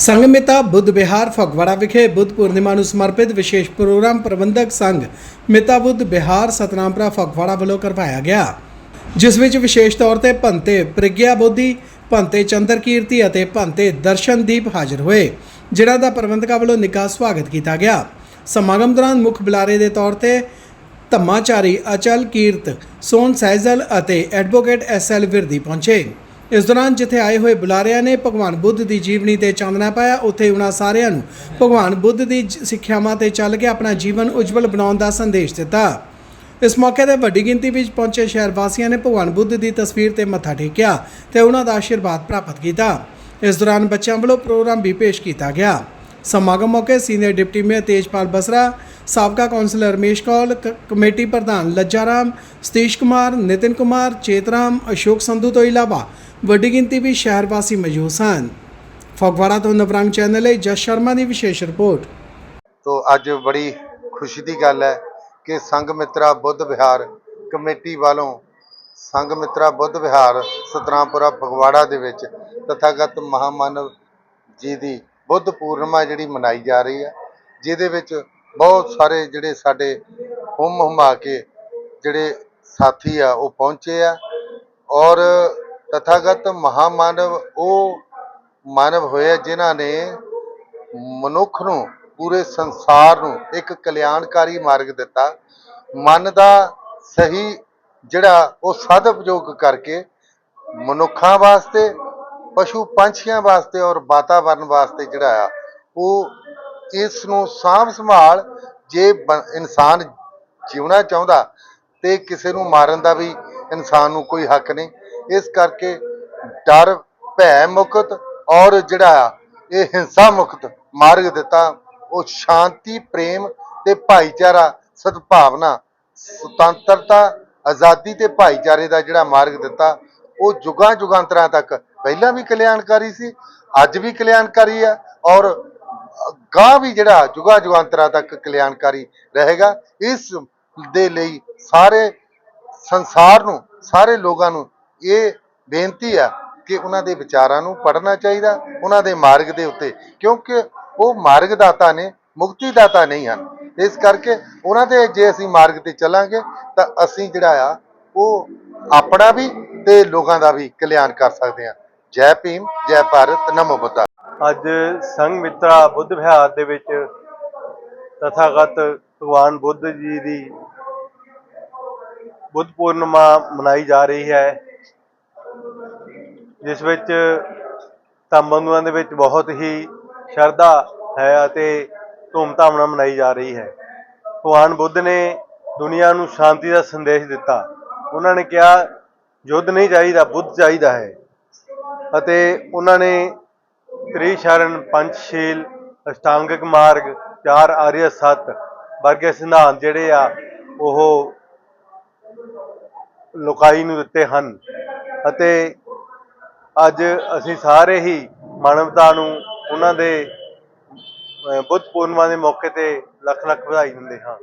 ਸੰਗਮਿਤਾ ਬੁੱਧ ਬਿਹਾਰ ਫਗਵਾੜਾ ਵਿਖੇ ਬੁੱਧ ਪੂਰਨਿਮਾ ਨੂੰ ਸਮਰਪਿਤ ਵਿਸ਼ੇਸ਼ ਪ੍ਰੋਗਰਾਮ ਪ੍ਰਬੰਧਕ ਸੰਘ ਮਿਤਾ ਬੁੱਧ ਬਿਹਾਰ ਸਤਨਾਮਪੁਰਾ ਫਗਵਾੜਾ ਵੱਲੋਂ ਕਰਵਾਇਆ ਗਿਆ, ਜਿਸ ਵਿੱਚ ਵਿਸ਼ੇਸ਼ ਤੌਰ ਤੇ ਭੰਤੇ ਪ੍ਰਗਿਆ ਬੋਧੀ, ਭੰਤੇ ਚੰਦਰ ਕੀਰਤੀ ਅਤੇ ਭੰਤੇ ਦਰਸ਼ਨਦੀਪ ਹਾਜ਼ਰ ਹੋਏ, ਜਿਨ੍ਹਾਂ ਦਾ ਪ੍ਰਬੰਧਕਾਂ ਵੱਲੋਂ ਨਿੱਘਾ ਸਵਾਗਤ ਕੀਤਾ ਗਿਆ। ਸਮਾਗਮ ਦੌਰਾਨ ਮੁੱਖ ਬੁਲਾਰੇ ਦੇ ਤੌਰ ਤੇ ਧੰਮਾਚਾਰੀ ਅਚਲ ਕੀਰਤ, ਸੋਨ ਸੈਜ਼ਲ ਅਤੇ ਐਡਵੋਕੇਟ ਐਸ ਐਲ ਵਿਰਦੀ ਪਹੁੰਚੇ। ਇਸ ਦੌਰਾਨ ਜਿੱਥੇ ਆਏ ਹੋਏ ਬੁਲਾਰਿਆਂ ਨੇ ਭਗਵਾਨ ਬੁੱਧ ਦੀ ਜੀਵਨੀ ਤੇ ਚਾਨਣਾ ਪਾਇਆ, ਉੱਥੇ ਉਹਨਾਂ ਸਾਰਿਆਂ ਨੂੰ ਭਗਵਾਨ ਬੁੱਧ ਦੀ ਸਿੱਖਿਆਵਾਂ ਤੇ ਚੱਲ ਕੇ ਆਪਣਾ ਜੀਵਨ ਉਜਵਲ ਬਣਾਉਣ ਦਾ ਸੰਦੇਸ਼ ਦਿੱਤਾ। ਇਸ ਮੌਕੇ ਤੇ ਵੱਡੀ ਗਿਣਤੀ ਵਿੱਚ ਪਹੁੰਚੇ ਸ਼ਹਿਰ ਵਾਸੀਆਂ ਨੇ ਭਗਵਾਨ ਬੁੱਧ ਦੀ ਤਸਵੀਰ ਤੇ ਮੱਥਾ ਟੇਕਿਆ ਤੇ ਉਹਨਾਂ ਦਾ ਆਸ਼ੀਰਵਾਦ ਪ੍ਰਾਪਤ ਕੀਤਾ। ਇਸ ਦੌਰਾਨ ਬੱਚਿਆਂ ਵੱਲੋਂ ਪ੍ਰੋਗਰਾਮ ਵੀ ਪੇਸ਼ ਕੀਤਾ ਗਿਆ। ਸਮਾਗਮ ਮੌਕੇ senior deputy mayor Tejpal Basra ਸਾਬਕਾ ਕੌਂਸਲਰ ਰਮੇਸ਼ ਕੌਲ ਕ- ਕਮੇਟੀ ਪ੍ਰਧਾਨ ਲੱਜਾਰਾਮ ਸਤੀਸ਼ ਕੁਮਾਰ, ਨਿਤਿਨ ਕੁਮਾਰ ਚੇਤਰਾਮ ਅਸ਼ੋਕ ਸੰਧੂ ਤੋਂ ਇਲਾਵਾ ਵੱਡੀ ਗਿਣਤੀ ਵਿੱਚ ਸ਼ਹਿਰ ਵਾਸੀ ਮੌਜੂਦ ਸਨ। ਫਗਵਾੜਾ ਤੋਂ ਨਵਰੰਗ ਚੈਨਲ ਲਈ ਜਸ ਸ਼ਰਮਾ ਦੀ ਵਿਸ਼ੇਸ਼ ਰਿਪੋਰਟ। ਤੋਂ ਅੱਜ ਬੜੀ ਖੁਸ਼ੀ ਦੀ ਗੱਲ ਹੈ ਕਿ ਸੰਘ ਮਿੱਤਰਾ ਬੁੱਧ ਵਿਹਾਰ ਕਮੇਟੀ ਵੱਲੋਂ ਸੰਘ ਮਿੱਤਰਾ ਬੁੱਧ ਵਿਹਾਰ ਸਤਨਾਮਪੁਰਾ ਫਗਵਾੜਾ ਦੇ ਵਿੱਚ ਤਥਾਗਤ ਮਹਾਮਾਨਵ ਜੀ ਦੀ ਬੁੱਧ ਪੂਰਨਿਮਾ ਜਿਹੜੀ ਮਨਾਈ ਜਾ ਰਹੀ ਹੈ, ਜਿਹਦੇ ਵਿੱਚ ਬਹੁਤ ਸਾਰੇ ਜਿਹੜੇ ਸਾਡੇ ਹੁੰਮ ਹੁਮਾ ਕੇ ਜਿਹੜੇ ਸਾਥੀ ਆ, ਉਹ ਪਹੁੰਚੇ ਆ ਔਰ ਤਥਾਗਤ ਮਹਾਮਾਨਵ ਉਹ ਮਾਨਵ ਹੋਏ ਆ ਜਿਨ੍ਹਾਂ ਨੇ ਮਨੁੱਖ ਨੂੰ, ਪੂਰੇ ਸੰਸਾਰ ਨੂੰ ਇੱਕ ਕਲਿਆਣਕਾਰੀ ਮਾਰਗ ਦਿੱਤਾ। ਮਨ ਦਾ ਸਹੀ ਜਿਹੜਾ ਉਹ ਸਦਉਪਯੋਗ ਕਰਕੇ ਮਨੁੱਖਾਂ ਵਾਸਤੇ, ਪਸ਼ੂ ਪੰਛੀਆਂ ਵਾਸਤੇ ਔਰ ਵਾਤਾਵਰਨ ਵਾਸਤੇ ਜਿਹੜਾ ਆ, ਉਹ ਇਸ ਨੂੰ ਸਾਂਭ ਸੰਭਾਲ ਜੇ ਬ- ਇਨਸਾਨ ਜਿਉਣਾ ਚਾਹੁੰਦਾ ਤੇ ਕਿਸੇ ਨੂੰ ਮਾਰਨ ਦਾ ਵੀ ਇਨਸਾਨ ਨੂੰ ਕੋਈ ਹੱਕ ਨਹੀਂ। ਇਸ ਕਰਕੇ ਡਰ, ਭੈ ਮੁਕਤ ਔਰ ਜਿਹੜਾ ਇਹ ਹਿੰਸਾ ਮੁਕਤ ਮਾਰਗ ਦਿੱਤਾ, ਉਹ ਸ਼ਾਂਤੀ, ਪ੍ਰੇਮ ਤੇ ਭਾਈਚਾਰਾ, ਸਦਭਾਵਨਾ, ਸੁਤੰਤਰਤਾ, ਆਜ਼ਾਦੀ ਤੇ ਭਾਈਚਾਰੇ ਦਾ ਜਿਹੜਾ ਮਾਰਗ ਦਿੱਤਾ, ਉਹ ਜੁਗਾਂ ਜੁਗਾਂਤਰਾਂ ਤੱਕ ਪਹਿਲਾਂ ਵੀ ਕਲਿਆਣਕਾਰੀ ਸੀ, ਅੱਜ ਵੀ ਕਲਿਆਣਕਾਰੀ ਆ ਔਰ ਗਾਂ ਵੀ ਜਿਹੜਾ ਜੁਗਾਂ ਜੁਗਾਂਤਰਾਂ ਤੱਕ ਕਲਿਆਣਕਾਰੀ ਰਹੇਗਾ, ਇਸ ਦੇ ਲਈ ਸਾਰੇ ਸੰਸਾਰ ਨੂੰ, ਸਾਰੇ ਲੋਕਾਂ ਨੂੰ ਇਹ ਬੇਨਤੀ ਆ ਕਿ ਉਹਨਾਂ ਦੇ ਵਿਚਾਰਾਂ ਨੂੰ ਪੜ੍ਹਨਾ ਚਾਹੀਦਾ, ਉਹਨਾਂ ਦੇ ਮਾਰਗ ਦੇ ਉੱਤੇ, ਕਿਉਂਕਿ ਉਹ ਮਾਰਗ ਦਾਤਾ ਨੇ ਮੁਕਤੀ ਦਾਤਾ ਨਹੀਂ ਹਨ। ਇਸ ਕਰਕੇ ਉਹਨਾਂ ਦੇ ਜੇ ਅਸੀਂ ਮਾਰਗ ਤੇ ਚੱਲਾਂਗੇ, ਤਾਂ ਅਸੀਂ ਜਿਹੜਾ ਆ, ਉਹ ਆਪਣਾ ਵੀ ਤੇ ਲੋਕਾਂ ਦਾ ਵੀ ਕਲਿਆਣ ਕਰ ਸਕਦੇ ਹਾਂ। ਜੈ ਭੀਮ, ਜੈ ਭਾਰਤ, ਨਮੋ ਬੁੱਧਾ। ਅੱਜ ਸੰਘ ਮਿੱਤਰਾ ਬੁੱਧ ਵਿਹਾਰ ਦੇ ਵਿੱਚ ਤਥਾਗਤ ਭਗਵਾਨ ਬੁੱਧ ਜੀ ਦੀ ਬੁੱਧ ਪੂਰਨਿਮਾ ਮਨਾਈ ਜਾ ਰਹੀ ਹੈ, ਜਿਸ ਵਿੱਚ ਤੰਬੰਦੂਆਂ ਦੇ ਵਿੱਚ ਬਹੁਤ ਹੀ ਸ਼ਰਧਾ ਹੈ ਅਤੇ ਧੂਮਧਾਮ ਨਾਲ ਮਨਾਈ ਜਾ ਰਹੀ ਹੈ। ਭਗਵਾਨ ਬੁੱਧ ਨੇ ਦੁਨੀਆ ਨੂੰ ਸ਼ਾਂਤੀ ਦਾ ਸੰਦੇਸ਼ ਦਿੱਤਾ। ਉਹਨਾਂ ਨੇ ਕਿਹਾ, ਯੁੱਧ ਨਹੀਂ ਚਾਹੀਦਾ, ਬੁੱਧ ਚਾਹੀਦਾ ਹੈ। ਅਤੇ ਉਹਨਾਂ ਨੇ ਤ੍ਰਿਸ਼ਰਨ, ਪੰਚਸ਼ੀਲ, ਅਸ਼ਟਾਂਗਕ ਮਾਰਗ ਚਾਰ ਆਰਿਆ, ਸੱਤ। ਵਰਗੇ ਸਿਧਾਂਤ ਜਿਹੜੇ ਆ, ਉਹ ਲੋਕਾਈ ਨੂੰ ਦਿੱਤੇ ਹਨ। ਅਤੇ ਅੱਜ ਅਸੀਂ ਸਾਰੇ ਹੀ ਮਾਨਵਤਾ ਨੂੰ ਉਹਨਾਂ ਦੇ ਬੁੱਧ ਪੂਰਨਿਮਾ ਦੇ ਮੌਕੇ ਤੇ ਲੱਖ ਲੱਖ ਵਧਾਈ ਦਿੰਦੇ ਹਾਂ।